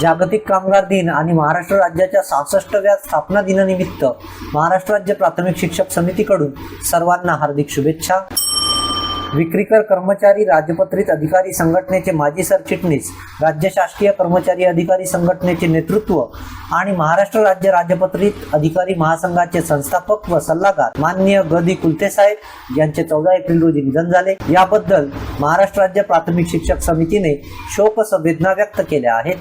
जागतिक कामगार दिन आणि महाराष्ट्र राज्याच्या सहासष्टव्या स्थापना दिनानिमित्त महाराष्ट्र राज्य प्राथमिक शिक्षक समितीकडून सर्वांना हार्दिक शुभेच्छा. विक्रीकर कर्मचारी राजपत्रित अधिकारी संघटनेचे माजी सरचिटणीस राज्य शासकीय कर्मचारी अधिकारी संघटनेचे नेतृत्व आणि महाराष्ट्र राज्य राजपत्रित अधिकारी महासंघाचे संस्थापक व सल्लागार माननीय गदी कुलते साहेब यांचे चौदा एप्रिल रोजी निधन झाले. याबद्दल महाराष्ट्र राज्य प्राथमिक शिक्षक समितीने शोक संवेदना व्यक्त केल्या आहेत.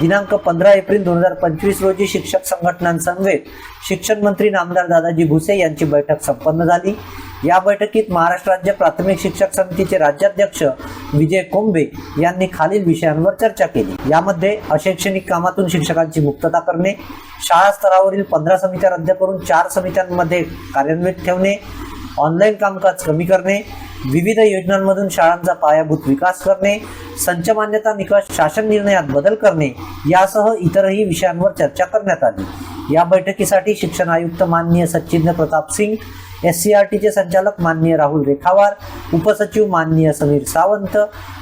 दिनांक पंधरा एप्रिल दोन हजार पंचवीस रोजी शिक्षक संघटनांसमवेत शिक्षण मंत्री नामदार दादाजी भुसे यांची बैठक संपन्न झाली. या बैठकीत महाराष्ट्र राज्य प्राथमिक शिक्षक समितीचे राज्याध्यक्ष विजय कोंबे यांनी खालील विषयांवर चर्चा केली. यामध्ये अशैक्षणिक कामातून शिक्षकांची मुक्तता करणे शाळा स्तरावरील पंधरा समित्या रद्द करून चार समित्यांमध्ये कार्यान्वित ठेवणे ऑनलाईन कामकाज कमी करणे विविध योजनांमधून शाळांचा पायाभूत विकास करणे संच मान्यता निकष शासन निर्णयात बदल करणे यासह इतरही विषयांवर चर्चा करण्यात आली. या बैठकीसाठी शिक्षण आयुक्त माननीय Sachindra Pratap Singh S C R टीचे संचालक माननीय राहुल रेखावार उपसचिव माननीय समीर सावंत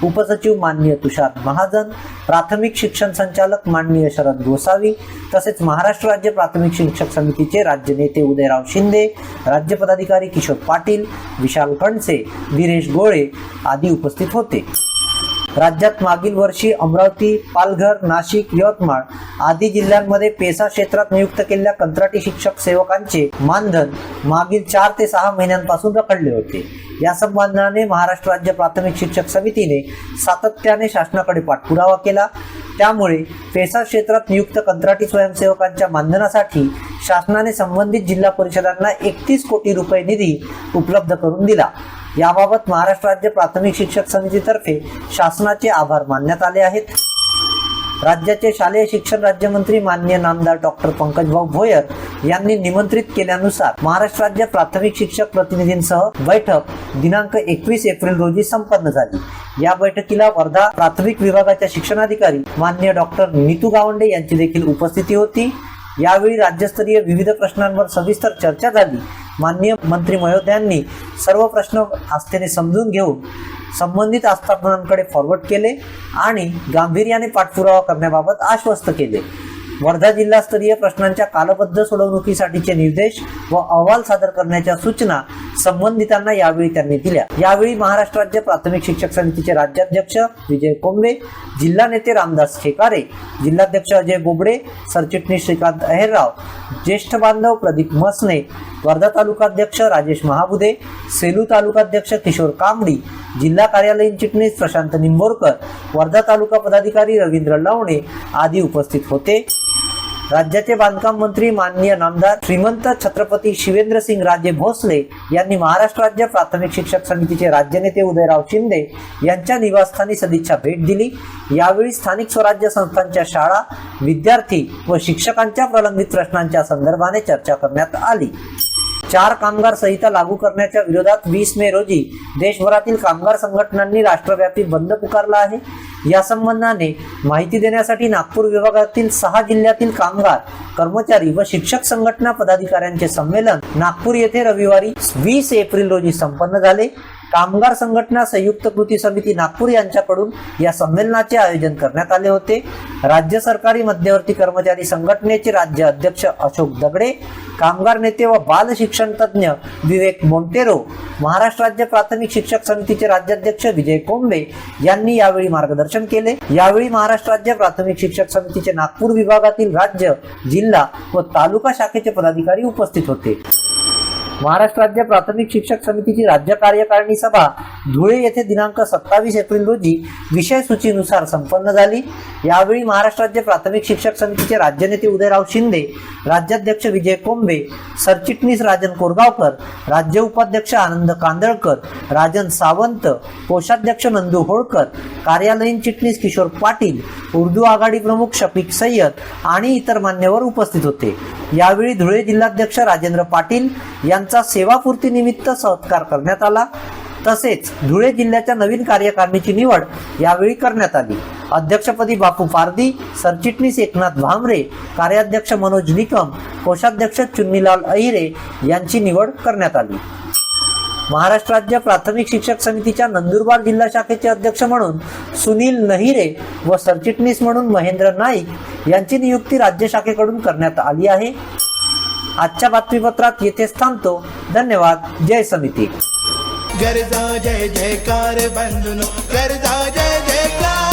उपसचिव माननीय तुषार महाजन प्राथमिक शिक्षण संचालक माननीय शरद गोसावी तसेच महाराष्ट्र राज्य प्राथमिक शिक्षक समितीचे राज्य नेते उदयराव शिंदे राज्य पदाधिकारी किशोर पाटील विशाल खंडसे वीरेश गोळे आदी उपस्थित होते. राज्यात मागील वर्षी अमरावती पालघर नाशिक यवतमाळ आदी जिल्ह्यांमध्ये पेसा क्षेत्रात नियुक्त केलेल्या कंत्राटी शिक्षक सेवकांचे मानधन मागील चार ते सहा महिन्यांपासून रखडले होते. या संबंधाने महाराष्ट्र राज्य प्राथमिक शिक्षक समितीने सातत्याने शासनाकडे पाठपुरावा केला. त्यामुळे पेसा क्षेत्रात नियुक्त कंत्राटी स्वयंसेवकांच्या मानधनासाठी शासनाने संबंधित जिल्हा परिषदांना एकतीस कोटी रुपये निधी उपलब्ध करून दिला. याबाबत महाराष्ट्र राज्य प्राथमिक शिक्षक समितीतर्फे शासनाचे आभार मानण्यात आले आहेत. राज्याचे शालेय शिक्षण राज्यमंत्री मान्य नामदार डॉक्टर पंकजभाऊ भोयर यांनी निमंत्रित केल्यानुसार महाराष्ट्र राज्य प्राथमिक शिक्षक प्रतिनिधींसह बैठक दिनांक एकवीस एप्रिल रोजी संपन्न झाली. या बैठकीला वर्धा प्राथमिक विभागाच्या शिक्षणाधिकारी मान्य डॉक्टर नीतू गावंडे यांची देखील उपस्थिती होती. यावेळी राज्यस्तरीय विविध प्रश्नांवर सविस्तर चर्चा झाली. माननीय मंत्री महोदयांनी सर्व प्रश्न आस्थेने समजून घेऊन संबंधित आस्थापनांकडे फॉरवर्ड केले आणि गांभीर्याने पाठपुरावा करण्याबाबत आश्वस्त केले. वर्धा जिल्हास्तरीय प्रश्नांच्या कालबद्ध सोडवणुकीसाठीचे निर्देश व अहवाल सादर करण्याच्या सूचना संबंधितांना यावेळी त्यांनी दिल्या. यावेळी महाराष्ट्र राज्य प्राथमिक शिक्षक समितीचे राज्याध्यक्ष विजय कोंबडे जिल्हा नेते रामदास ठेकारे जिल्हाध्यक्ष अजय बोबडे सरचिटणीस श्रीकांत अहेरराव ज्येष्ठ बांधव प्रदीप मसने वर्धा तालुकाध्यक्ष राजेश महाबुदे सेलू तालुकाध्यक्ष किशोर कांबडी जिल्हा कार्यालयीन चिटणीस प्रशांत निंबोरकर वर्धा तालुका पदाधिकारी रवींद्र लवणे आदी उपस्थित होते. राज्याचे बांधकाम मंत्री माननीय नामदार श्रीमंत छत्रपती शिवेंद्र सिंग राजे भोसले यांनी महाराष्ट्र राज्य प्राथमिक शिक्षक समितीचे राज्य नेते उदयराव शिंदे यांच्या निवासस्थानी सदिच्छा भेट दिली. यावेळी स्थानिक स्वराज्य संस्थांच्या शाळा विद्यार्थी व शिक्षकांच्या प्रलंबित प्रश्नांच्या संदर्भाने चर्चा करण्यात आली. चार कामगार संहिता लागू करण्याच्या विरोधात वीस मे रोजी देशभरातील कामगार संघटनांनी राष्ट्रव्यापी बंद पुकारला आहे. या संबंधाने माहिती देण्यासाठी नागपूर विभागातील सहा जिल्ह्यातील कामगार कर्मचारी व शिक्षक संघटना पदाधिकाऱ्यांचे संमेलन नागपूर येथे रविवारी वीस एप्रिल रोजी संपन्न झाले. कामगार संघटना संयुक्त कृती समिती नागपूर यांच्याकडून या संमेलनाचे आयोजन करण्यात आले होते. राज्य सरकारी मध्यवर्ती कर्मचारी संघटनेचे राज्य अध्यक्ष अशोक दगडे कामगार नेते व बाल शिक्षण तज्ज्ञ विवेक मोंटेरो महाराष्ट्र राज्य प्राथमिक शिक्षक समितीचे राज्याध्यक्ष विजय कोंबे यांनी यावेळी मार्गदर्शन केले. यावेळी महाराष्ट्र राज्य प्राथमिक शिक्षक समितीचे नागपूर विभागातील राज्य जिल्हा व तालुका शाखेचे पदाधिकारी उपस्थित होते. महाराष्ट्र राज्य प्राथमिक शिक्षक समितीची राज्य कार्यकारिणी सभा धुळे येथे दिनांक सत्तावीस एप्रिल रोजी विषय सूचीनुसार संपन्न झाली. यावेळी महाराष्ट्र राज्य प्राथमिक शिक्षक समितीचे राज्यनेते उदयराव शिंदे राज्याध्यक्ष विजय कोंबे सरचिटणीस राजन कोरगावकर राज्य उपाध्यक्ष आनंद कांदळकर राजन सावंत कोषाध्यक्ष नंदू होळकर कार्यालयीन चिटणीस किशोर पाटील उर्दू आघाडी प्रमुख शफीक सय्यद आणि इतर मान्यवर उपस्थित होते. यावेळी धुळे जिल्हाध्यक्ष राजेंद्र पाटील यांचा सेवापूर्ती निमित्त सत्कार करण्यात आला. तसेच धुळे जिल्ह्याच्या नवीन कार्यकारिणीची निवड यावेळी करण्यात आली. अध्यक्षपदी बापू पारदी सरचिटणीस एकनाथ भामरे कार्याध्यक्ष मनोज निकम कोषाध्यक्ष चुन्नीलाल अहिरे यांची निवड करण्यात आली. महाराष्ट्र राज्य प्राथमिक शिक्षक समितीच्या नंदुरबार जिल्हा शाखेचे अध्यक्ष म्हणून सुनील नहिरे व सरचिटणीस म्हणून महेंद्र नाईक यांची नियुक्ती राज्य शाखेकडून करण्यात आली आहे. आजच्या बातमीपत्रात येथेच थांबतो. धन्यवाद. जय समिती. गरजा जय जयकार बंधुनो गरजा जय जयकार.